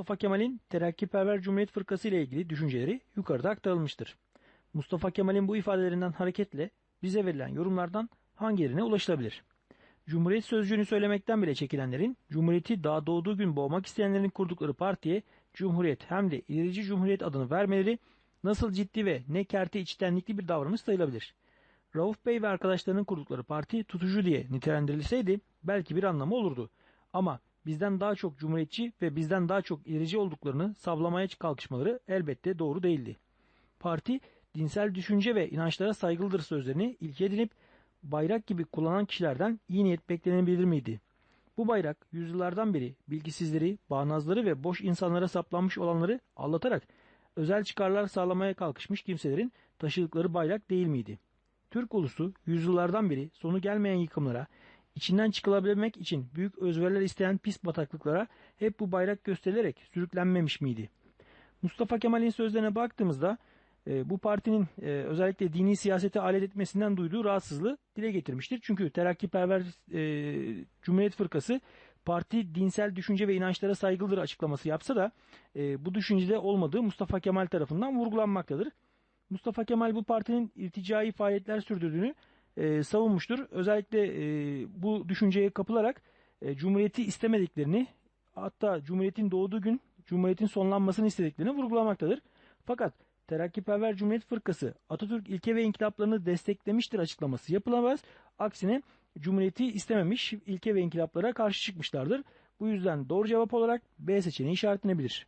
Mustafa Kemal'in Terakkiperver Cumhuriyet Fırkası ile ilgili düşünceleri yukarıda aktarılmıştır. Mustafa Kemal'in bu ifadelerinden hareketle bize verilen yorumlardan hangilerine ulaşılabilir? Cumhuriyet sözcüğünü söylemekten bile çekilenlerin, Cumhuriyeti daha doğduğu gün boğmak isteyenlerin kurdukları partiye Cumhuriyet hem de ilerici Cumhuriyet adını vermeleri nasıl ciddi ve ne kerte içtenlikli bir davranış sayılabilir. Rauf Bey ve arkadaşlarının kurdukları parti tutucu diye nitelendirilseydi belki bir anlamı olurdu. Ama bizden daha çok cumhuriyetçi ve bizden daha çok ilerici olduklarını savlamaya kalkışmaları elbette doğru değildi. Parti dinsel düşünce ve inançlara saygılıdır sözlerini ilke edinip bayrak gibi kullanan kişilerden iyi niyet beklenebilir miydi? Bu bayrak yüzyıllardan beri bilgisizleri, bağnazları ve boş insanlara saplanmış olanları anlatarak özel çıkarlar sağlamaya kalkışmış kimselerin taşıdıkları bayrak değil miydi? Türk ulusu yüzyıllardan beri sonu gelmeyen yıkımlara, içinden çıkılabilmek için büyük özveriler isteyen pis bataklıklara hep bu bayrak gösterilerek sürüklenmemiş miydi? Mustafa Kemal'in sözlerine baktığımızda e, bu partinin e, özellikle dini siyasete alet etmesinden duyduğu rahatsızlığı dile getirmiştir. Çünkü terakkiperver e, Cumhuriyet Fırkası parti dinsel düşünce ve inançlara saygılıdır açıklaması yapsa da e, bu düşüncede olmadığı Mustafa Kemal tarafından vurgulanmaktadır. Mustafa Kemal bu partinin irticai faaliyetler sürdürdüğünü e, savunmuştur. Özellikle e, bu düşünceye kapılarak e, Cumhuriyeti istemediklerini hatta Cumhuriyet'in doğduğu gün Cumhuriyet'in sonlanmasını istediklerini vurgulamaktadır. Fakat Terakkiperver Cumhuriyet Fırkası Atatürk ilke ve inkılaplarını desteklemiştir açıklaması yapılamaz. Aksine Cumhuriyeti istememiş ilke ve inkılaplara karşı çıkmışlardır. Bu yüzden doğru cevap olarak B seçeneği işaretlenebilir.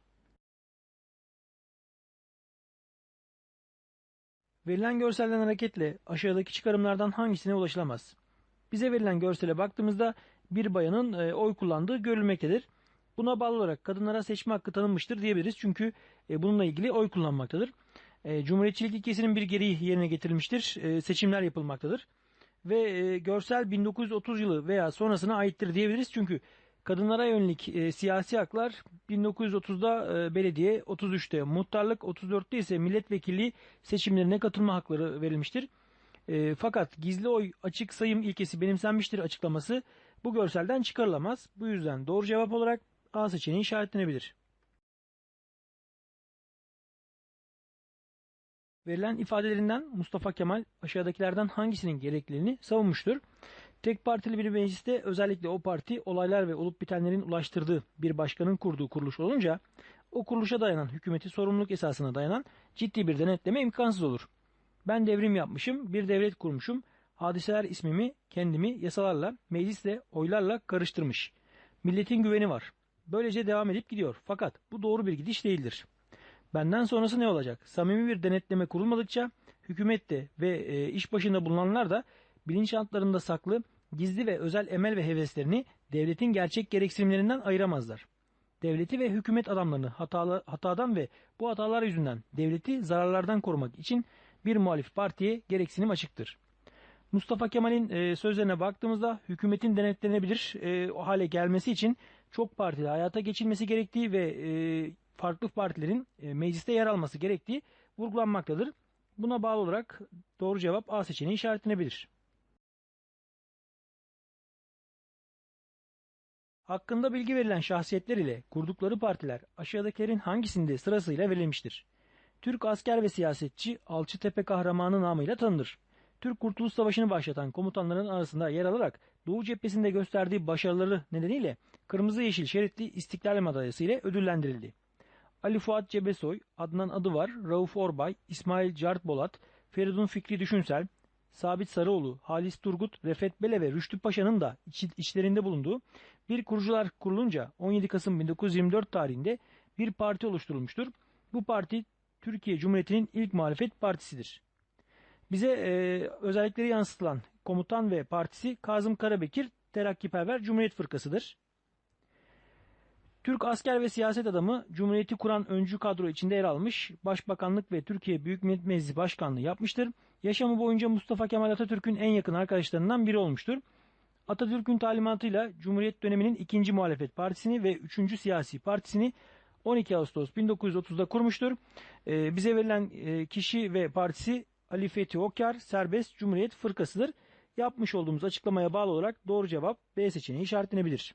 Verilen görselden hareketle aşağıdaki çıkarımlardan hangisine ulaşılamaz? Bize verilen görsele baktığımızda bir bayanın e, oy kullandığı görülmektedir. Buna bağlı olarak kadınlara seçme hakkı tanınmıştır diyebiliriz. Çünkü e, bununla ilgili oy kullanmaktadır. E, Cumhuriyetçilik ilkesinin bir gereği yerine getirilmiştir. E, seçimler yapılmaktadır. Ve e, görsel 1930 yılı veya sonrasına aittir diyebiliriz. Çünkü kadınlara yönelik e, siyasi haklar 1930'da e, belediye, 33'te muhtarlık, 34'te ise milletvekilliği seçimlerine katılma hakları verilmiştir. E, fakat gizli oy açık sayım ilkesi benimsenmiştir açıklaması bu görselden çıkarılamaz. Bu yüzden doğru cevap olarak A seçeneği işaretlenebilir. Verilen ifadelerinden Mustafa Kemal aşağıdakilerden hangisinin gerekliliğini savunmuştur. Tek partili bir mecliste özellikle o parti olaylar ve olup bitenlerin ulaştırdığı bir başkanın kurduğu kuruluş olunca o kuruluşa dayanan hükümeti sorumluluk esasına dayanan ciddi bir denetleme imkansız olur. Ben devrim yapmışım, bir devlet kurmuşum, hadiseler ismimi, kendimi yasalarla, meclisle, oylarla karıştırmış. Milletin güveni var. Böylece devam edip gidiyor. Fakat bu doğru bir gidiş değildir. Benden sonrası ne olacak? Samimi bir denetleme kurulmadıkça hükümette ve e, iş başında bulunanlar da bilinçaltlarında saklı gizli ve özel emel ve heveslerini devletin gerçek gereksinimlerinden ayıramazlar. Devleti ve hükümet adamlarını hatalı, hatadan ve bu hatalar yüzünden devleti zararlardan korumak için bir muhalif partiye gereksinim açıktır. Mustafa Kemal'in e, sözlerine baktığımızda hükümetin denetlenebilir e, o hale gelmesi için çok partili hayata geçilmesi gerektiği ve e, farklı partilerin e, mecliste yer alması gerektiği vurgulanmaktadır. Buna bağlı olarak doğru cevap A seçeneği işaretlenebilir. Hakkında bilgi verilen şahsiyetler ile kurdukları partiler aşağıdakilerin hangisinde sırasıyla verilmiştir? Türk asker ve siyasetçi Alçıtepe kahramanı namıyla tanınır. Türk Kurtuluş Savaşı'nı başlatan komutanların arasında yer alarak Doğu cephesinde gösterdiği başarıları nedeniyle Kırmızı Yeşil Şeritli İstiklal Madalyası ile ödüllendirildi. Ali Fuat Cebesoy, Adnan Adıvar, Rauf Orbay, İsmail Cart Bolat, Feridun Fikri Düşünsel, Sabit Sarıoğlu, Halis Turgut, Refet Bele ve Rüştü Paşa'nın da iç, içlerinde bulunduğu bir kurucular kurulunca 17 Kasım 1924 tarihinde bir parti oluşturulmuştur. Bu parti Türkiye Cumhuriyeti'nin ilk muhalefet partisidir. Bize e, özellikleri yansıtılan komutan ve partisi Kazım Karabekir Terakkiperver Cumhuriyet Fırkası'dır. Türk asker ve siyaset adamı Cumhuriyeti kuran öncü kadro içinde yer almış, Başbakanlık ve Türkiye Büyük Millet Meclisi Başkanlığı yapmıştır. Yaşamı boyunca Mustafa Kemal Atatürk'ün en yakın arkadaşlarından biri olmuştur. Atatürk'ün talimatıyla Cumhuriyet döneminin ikinci muhalefet partisini ve üçüncü siyasi partisini 12 Ağustos 1930'da kurmuştur. Ee, bize verilen e, kişi ve partisi Ali Fethi Okyar Serbest Cumhuriyet Fırkası'dır. Yapmış olduğumuz açıklamaya bağlı olarak doğru cevap B seçeneği işaretlenebilir.